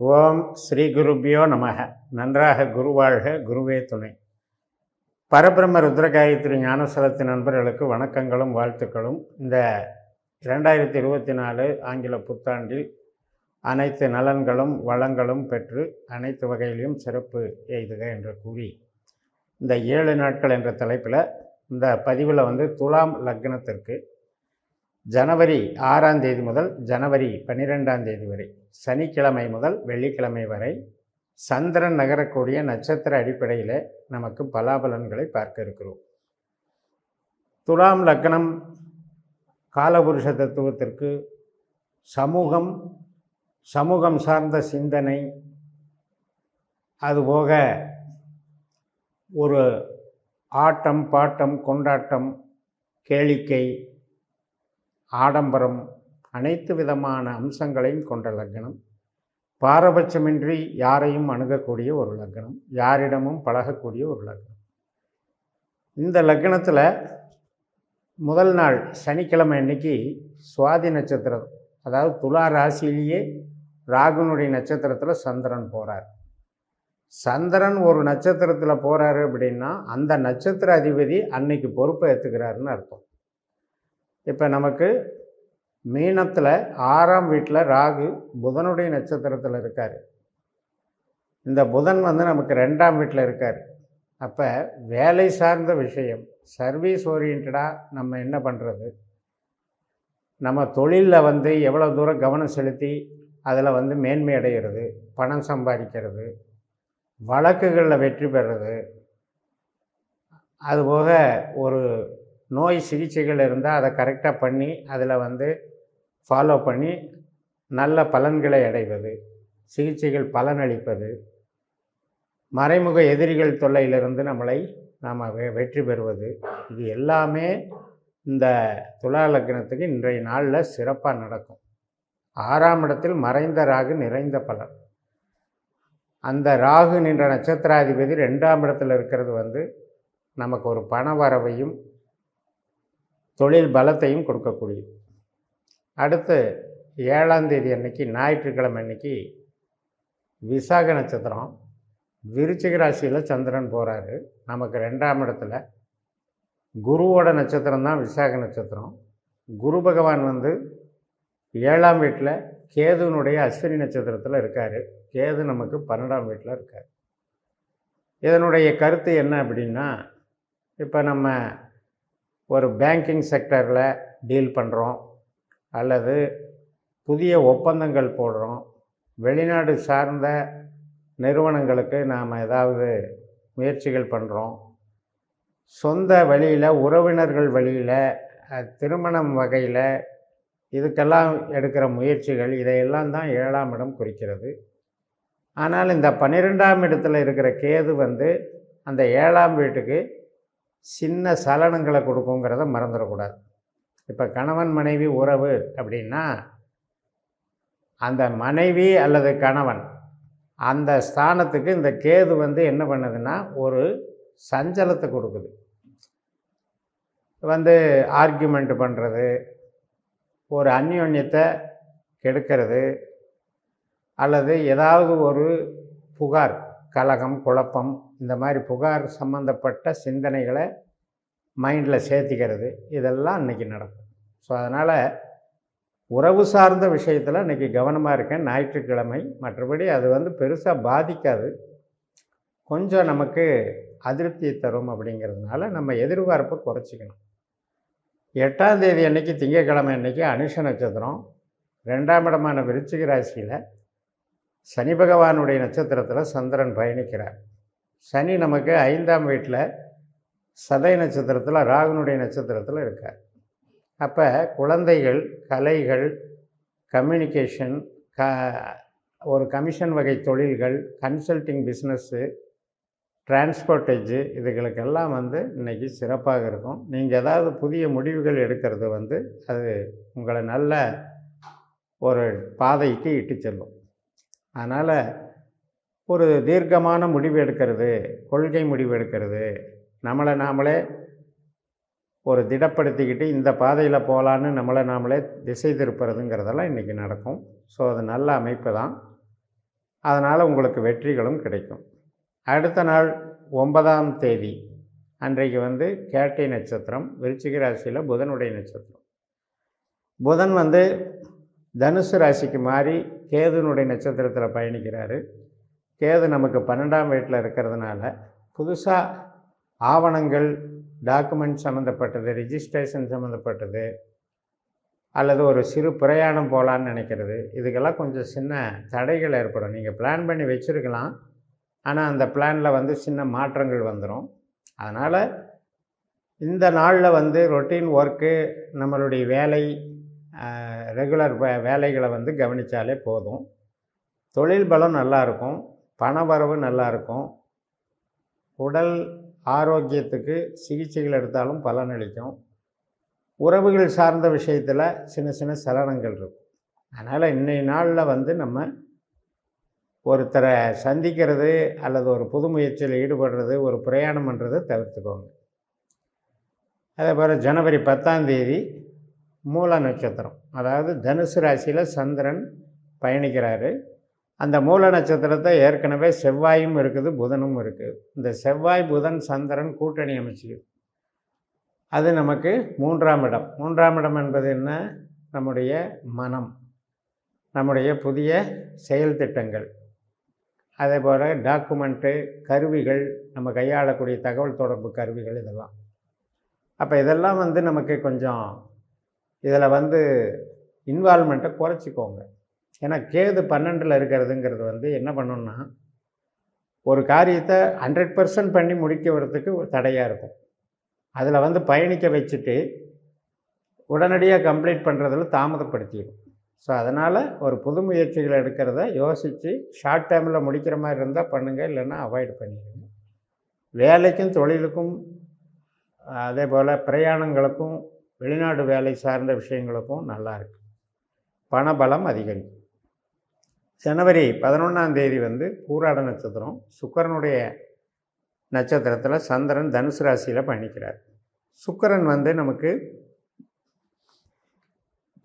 ஓம் ஸ்ரீ குருபியோ நமக. நன்றாக குருவாழ்க குருவே துணை. பரபிரம்ம ருத்ரகாயத்ரி ஞானசலத்தின் நண்பர்களுக்கு வணக்கங்களும் வாழ்த்துக்களும். இந்த இரண்டாயிரத்தி இருபத்தி நாலு ஆங்கில புத்தாண்டில் அனைத்து நலன்களும் வளங்களும் பெற்று அனைத்து வகையிலும் சிறப்பு எய்துக என்று கூறி இந்த ஏழு நாட்கள் என்ற தலைப்பில் இந்த பதிவில் வந்து துலாம் லக்னத்திற்கு ஜனவரி ஆறாம் தேதி முதல் ஜனவரி பன்னிரெண்டாம் தேதி வரை சனிக்கிழமை முதல் வெள்ளிக்கிழமை வரை சந்திரன் நகரக்கூடிய நட்சத்திர அடிப்படையில் நமக்கு பலாபலன்களை பார்க்க இருக்கிறோம். துலாம் லக்னம் காலபுருஷ தத்துவத்திற்கு சமூகம் சமூகம் சார்ந்த சிந்தனை அதுபோக ஒரு ஆட்டம் பாட்டம் கொண்டாட்டம் கேளிக்கை ஆடம்பரம் அனைத்து விதமான அம்சங்களையும் கொண்ட லக்னம். பாரபட்சமின்றி யாரையும் அணுகக்கூடிய ஒரு லக்னம். யாரிடமும் பழகக்கூடிய ஒரு லக்னம். இந்த லக்னத்தில் முதல் நாள் சனிக்கிழமை அன்னைக்கு சுவாதி நட்சத்திரம் அதாவது துலா ராசியிலேயே ராகுனுடைய நட்சத்திரத்தில் சந்திரன் போகிறார் சந்திரன் ஒரு நட்சத்திரத்தில் போகிறாரு அப்படின்னா அந்த நட்சத்திர அதிபதி அன்னைக்கு பொறுப்பை ஏற்றுக்கிறாருன்னு அர்த்தம். இப்போ நமக்கு மீனத்தில் ஆறாம் வீட்டில் ராகு புதனுடைய நட்சத்திரத்தில் இருக்கார். இந்த புதன் வந்து நமக்கு ரெண்டாம் வீட்டில் இருக்கார். அப்போ வேலை சார்ந்த விஷயம் சர்வீஸ் ஓரியன்டாக நம்ம என்ன பண்ணுறது நம்ம தொழிலில் வந்து எவ்வளோ தூரம் கவனம் செலுத்தி அதில் வந்து மேன்மை அடைகிறது பணம் சம்பாதிக்கிறது வழக்குகளில் வெற்றி பெறுறது. அதுபோக ஒரு நோய் சிகிச்சைகள் இருந்தால் அதை கரெக்டாக பண்ணி அதில் வந்து ஃபாலோ பண்ணி நல்ல பலன்களை அடைவது சிகிச்சைகள் பலனளிப்பது மறைமுக எதிரிகள் தொல்லையிலிருந்து நம்மளை நாம் வெ வெற்றி பெறுவது இது எல்லாமே இந்த துலா லக்னத்துக்கு இன்றைய நாளில் சிறப்பாக நடக்கும். ஆறாம் இடத்தில் மறைந்த ராகு நிறைந்த பலன். அந்த ராகு நின்ற நட்சத்திராதிபதி ரெண்டாம் இடத்தில் இருக்கிறது வந்து நமக்கு ஒரு பண வரவையும் தொழில் பலத்தையும் கொடுக்கக்கூடியது அடுத்து ஏழாம் தேதி அன்னைக்கு ஞாயிற்றுக்கிழமை அன்னைக்கு விசாக நட்சத்திரம் விருச்சிக ராசியில் சந்திரன் போகிறாரு நமக்கு ரெண்டாம் இடத்துல குருவோட நட்சத்திரம் தான் விசாக நட்சத்திரம். குரு பகவான் வந்து ஏழாம் வீட்டில் கேதுனுடைய அஸ்வினி நட்சத்திரத்தில் இருக்கார். கேது நமக்கு பன்னெண்டாம் வீட்டில் இருக்கார். இதனுடைய கருத்து என்ன அப்படின்னா இப்போ நம்ம ஒரு பேங்கிங் செக்டரில் டீல் பண்ணுறோம் அல்லது புதிய ஒப்பந்தங்கள் போடுறோம். வெளிநாடு சார்ந்த நிறுவனங்களுக்கு நாம் ஏதாவது முயற்சிகள் பண்ணுறோம் சொந்த வழியில் உறவினர்கள் வழியில் திருமணம் வகையில் இதுக்கெல்லாம் எடுக்கிற முயற்சிகள் இதையெல்லாம் தான் ஏழாம் இடம் குறிக்கிறது. ஆனால் இந்த பன்னிரெண்டாம் இடத்துல இருக்கிற கேது வந்து அந்த ஏழாம் வீட்டுக்கு சின்ன சலனங்களை கொடுக்குங்கிறத மறந்துடக்கூடாது. இப்போ கணவன் மனைவி உறவு அப்படின்னா அந்த மனைவி அல்லது கணவன் அந்த ஸ்தானத்துக்கு இந்த கேது வந்து என்ன பண்ணுதுன்னா ஒரு சஞ்சலத்தை கொடுக்குது. வந்து ஆர்கியூமெண்ட் பண்ணுறது ஒரு அந்யோன்யத்தை கெடுக்கிறது அல்லது ஏதாவது ஒரு புகார் கலகம் குழப்பம் இந்த மாதிரி புகார் சம்மந்தப்பட்ட சிந்தனைகளை மைண்டில் சேர்த்திக்கிறது. இதெல்லாம் இன்றைக்கி நடக்கும். ஸோ அதனால் உறவு சார்ந்த விஷயத்தில் இன்றைக்கி கவனமாக இருக்கேன். ஞாயிற்றுக்கிழமை மற்றபடி அது வந்து பெருசாக பாதிக்காது. கொஞ்சம் நமக்கு அதிருப்தியை தரும் அப்படிங்கிறதுனால நம்ம எதிர்பார்ப்பை குறைச்சிக்கணும். எட்டாம் தேதி அன்னைக்கு திங்கக்கிழமை அன்னைக்கு அனுஷ நட்சத்திரம். ரெண்டாம் இடமான விருச்சிக ராசியில் சனி பகவானுடைய நட்சத்திரத்தில் சந்திரன் பயணிக்கிறார். சனி நமக்கு ஐந்தாம் வீட்டில் சதை நட்சத்திரத்தில் ராகுனுடைய நட்சத்திரத்தில் இருக்கார். அப்போ குழந்தைகள் கலைகள் கம்யூனிகேஷன் க ஒரு கமிஷன் வகை தொழில்கள் கன்சல்டிங் பிஸ்னஸ்ஸு டிரான்ஸ்போர்ட்டேஜு இதுகளுக்கெல்லாம் வந்து இன்றைக்கி சிறப்பாக இருக்கும். நீங்கள் ஏதாவது புதிய முடிவுகள் எடுக்கிறது வந்து அது உங்களை நல்ல ஒரு பாதைக்கு இட்டு செல்லும். அதனால் ஒரு தீர்க்கமான முடிவு எடுக்கிறது கொள்கை முடிவு எடுக்கிறது. நம்மளை நாமளே ஒரு திடப்படுத்திக்கிட்டு இந்த பாதையில் போகலான்னு நம்மளை நாமளே திசை திருப்புறதுங்கிறதெல்லாம் இன்றைக்கி நடக்கும். ஸோ அது நல்ல அமைப்பு தான். அதனால் உங்களுக்கு வெற்றிகளும் கிடைக்கும். அடுத்த நாள் ஒன்பதாம் தேதி அன்றைக்கு வந்து கேட்டை நட்சத்திரம் விருச்சிக ராசியில் புதனுடைய நட்சத்திரம். புதன் வந்து தனுசு ராசிக்கு மாறி கேதுனுடைய நட்சத்திரத்தில் பயணிக்கிறாரு. கேது நமக்கு பன்னெண்டாம் வீட்டில் இருக்கிறதுனால புதுசாக ஆவணங்கள் டாக்குமெண்ட் சம்மந்தப்பட்டது ரிஜிஸ்ட்ரேஷன் சம்மந்தப்பட்டது அல்லது ஒரு சிறு பிரயாணம் போகலான்னு நினைக்கிறது. இதுக்கெல்லாம் கொஞ்சம் சின்ன தடைகள் ஏற்படும். நீங்கள் பிளான் பண்ணி வச்சுருக்கலாம். ஆனால் அந்த பிளானில் வந்து சின்ன மாற்றங்கள் வந்துடும் அதனால் இந்த நாளில் வந்து ரொட்டீன் ஒர்க்கு நம்மளுடைய வேலை ரெகுலர் வே வேலைகளை வந்து கவனித்தாலே போதும். தொழில் பலம் நல்லாயிருக்கும் பண வரவு நல்லாயிருக்கும் உடல் ஆரோக்கியத்துக்கு சிகிச்சைகள் எடுத்தாலும் பலனளிக்கும். உறவுகள் சார்ந்த விஷயத்தில் சின்ன சின்ன சலனங்கள் இருக்கும். அதனால் இன்றைய நாளில் வந்து நம்ம ஒருத்தரை சந்திக்கிறது அல்லது ஒரு புது முயற்சியில் ஈடுபடுறது ஒரு பிரயாணம் பண்ணுறதை தவிர்த்துக்கோங்க. அதே போல் ஜனவரி பத்தாம் தேதி மூல நட்சத்திரம். அதாவது தனுசு ராசியில் சந்திரன் பயணிக்கிறாரு. அந்த மூல நட்சத்திரத்தை ஏற்கனவே செவ்வாயும் இருக்குது புதனும் இருக்குது இந்த செவ்வாய் புதன் சந்திரன் கூட்டணி அமைச்சிக்குது அது நமக்கு மூன்றாம் இடம். மூன்றாம் இடம் என்பது என்ன? நம்முடைய மனம். நம்முடைய புதிய செயல் திட்டங்கள். அதே போல் டாக்குமெண்ட்டு கருவிகள் நம்ம கையாளக்கூடிய தகவல் தொடர்பு கருவிகள் இதெல்லாம். அப்போ இதெல்லாம் வந்து நமக்கு கொஞ்சம் இதில் வந்து இன்வால்மெண்ட்டை குறைச்சிக்கோங்க. ஏன்னா கேது பன்னெண்டில் இருக்கிறதுங்கிறது வந்து என்ன பண்ணணும்னா ஒரு காரியத்தை ஹண்ட்ரட் பர்சன்ட் பண்ணி முடிக்க வரத்துக்கு தடையாக இருக்கும். அதில் வந்து பயணிக்க வச்சுட்டு உடனடியாக கம்ப்ளீட் பண்ணுறதுல தாமதப்படுத்திடும் ஸோ அதனால் ஒரு புது முயற்சிகள் எடுக்கிறத யோசித்து ஷார்ட் டைமில் முடிக்கிற மாதிரி இருந்தால் பண்ணுங்கள் இல்லைன்னா அவாய்ட் பண்ணிடுங்க. வேலைக்கும் தொழிலுக்கும் அதே போல் பிரயாணங்களுக்கும் வெளிநாடு வேலை சார்ந்த விஷயங்களுக்கும் நல்லாயிருக்கு பணபலம் அதிகரிக்கும். ஜனவரி பதினொன்றாம் தேதி வந்து பூராட நட்சத்திரம் சுக்கரனுடைய நட்சத்திரத்தில் சந்திரன் தனுசு ராசியில் பயணிக்கிறார். சுக்கரன் வந்து நமக்கு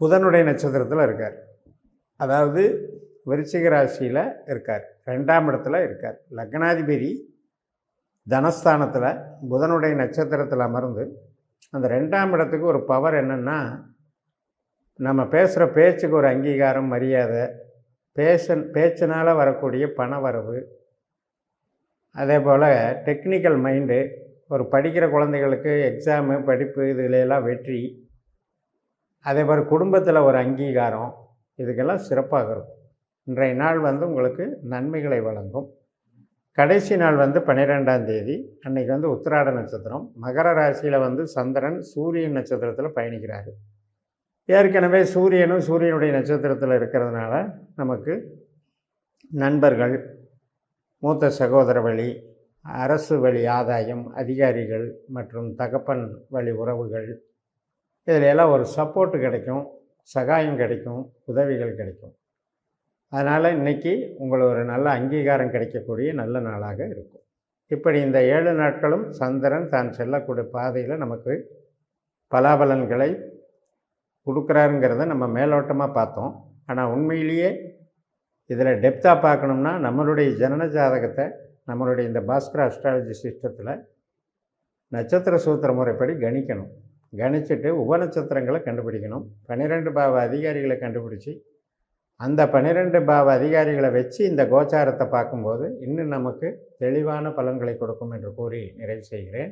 புதனுடைய நட்சத்திரத்தில் இருக்கார். அதாவது விருச்சிக ராசியில் இருக்கார். ரெண்டாம் இடத்துல இருக்கார். லக்னாதிபதி தனஸ்தானத்தில் புதனுடைய நட்சத்திரத்தில் அமர்ந்து அந்த ரெண்டாம் இடத்துக்கு ஒரு பவர் என்னென்னா நம்ம பேசுகிற பேச்சுக்கு ஒரு அங்கீகாரம் மரியாதை பேசன் பேச்சினால் வரக்கூடிய பண வரவு அதே போல் டெக்னிக்கல் மைண்டு ஒரு படிக்கிற குழந்தைகளுக்கு எக்ஸாமு படிப்பு இதுலையெல்லாம் வெற்றி. அதே மாதிரி குடும்பத்தில் ஒரு அங்கீகாரம். இதுக்கெல்லாம் சிறப்பாக இருக்கும். இன்றைய நாள் வந்து உங்களுக்கு நன்மைகளை வழங்கும். கடைசி நாள் வந்து பன்னிரெண்டாம் தேதி. அன்னைக்கு வந்து உத்திராட நட்சத்திரம். மகர ராசியில் வந்து சந்திரன் சூரியன் நட்சத்திரத்தில் பயணிக்கிறாரு. ஏற்கனவே சூரியனும் சூரியனுடைய நட்சத்திரத்தில் இருக்கிறதுனால நமக்கு நண்பர்கள் மூத்த சகோதர வழி அரசு வழி ஆதாயம் அதிகாரிகள் மற்றும் தகப்பன் வழி உறவுகள். இதில் எல்லாம் ஒரு சப்போர்ட்டு கிடைக்கும் சகாயம் கிடைக்கும் உதவிகள் கிடைக்கும். அதனால் இன்றைக்கி உங்களுக்கு ஒரு நல்ல அங்கீகாரம் கிடைக்கக்கூடிய நல்ல நாளாக இருக்கும். இப்படி இந்த ஏழு நாட்களும் சந்திரன் தான் செல்லக்கூடிய பாதையில் நமக்கு பலாபலன்களை கொடுக்குறாருங்கிறத நம்ம மேலோட்டமாக பார்த்தோம். ஆனால் உண்மையிலேயே இதில் டெப்த்தாக பார்க்கணும்னா நம்மளுடைய ஜனன ஜாதகத்தை நம்மளுடைய இந்த பாஸ்கர் அஸ்ட்ராலஜி சிஸ்டத்தில் நட்சத்திர சூத்திர முறைப்படி கணிக்கணும். கணிச்சுட்டு உபநட்சத்திரங்களை கண்டுபிடிக்கணும். பன்னிரெண்டு பாவ அதிகாரிகளை கண்டுபிடிச்சி அந்த பன்னிரெண்டு பாவ அதிகாரிகளை வச்சு இந்த கோச்சாரத்தை பார்க்கும்போது இன்னும் நமக்கு தெளிவான பலன்களை கொடுக்கும் என்று கூறி நிறைவு செய்கிறேன்.